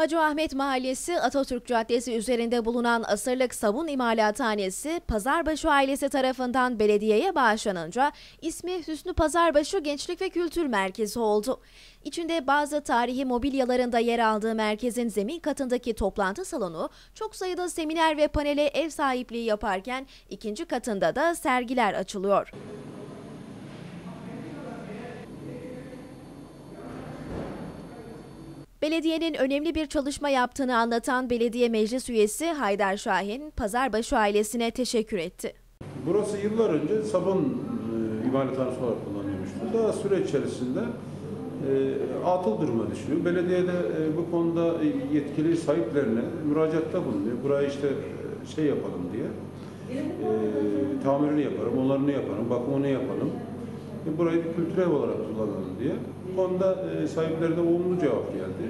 Hacı Ahmet Mahallesi Atatürk Caddesi üzerinde bulunan asırlık sabun imalathanesi Pazarbaşı ailesi tarafından belediyeye bağışlanınca ismi Hüsnü Pazarbaşı Gençlik ve Kültür Merkezi oldu. İçinde bazı tarihi mobilyaların da yer aldığı merkezin zemin katındaki toplantı salonu çok sayıda seminer ve panele ev sahipliği yaparken ikinci katında da sergiler açılıyor. Belediyenin önemli bir çalışma yaptığını anlatan belediye meclis üyesi Haydar Şahin, Pazarbaşı ailesine teşekkür etti. Burası yıllar önce sabun e, imalathanesi olarak kullanılmıştı. Daha süre içerisinde e, atıl duruma düşüyor. Belediyede e, bu konuda yetkili sahiplerine müracaatta bulunuyor. Burayı işte e, şey yapalım diye. E, tamirini yaparım, onlarını yaparım, bakımını yapalım. E, burayı bir kültür ev olarak kullanalım diye. Bu konuda e, sahiplerine olumlu cevap geldi.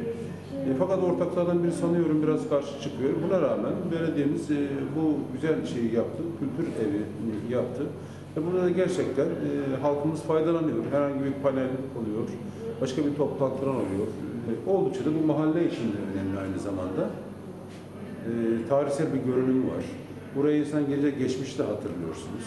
E, fakat ortaklardan biri sanıyorum biraz karşı çıkıyor. Buna rağmen belediyemiz bu güzel şeyi yaptı, kültür evi yaptı. Burada da gerçekten halkımız faydalanıyor. Herhangi bir panel oluyor, başka bir toplantılar oluyor. E, oldukça da bu mahalle için de önemli aynı zamanda. Tarihsel bir görünüm var. Buraya insan gelince geçmişte hatırlıyorsunuz.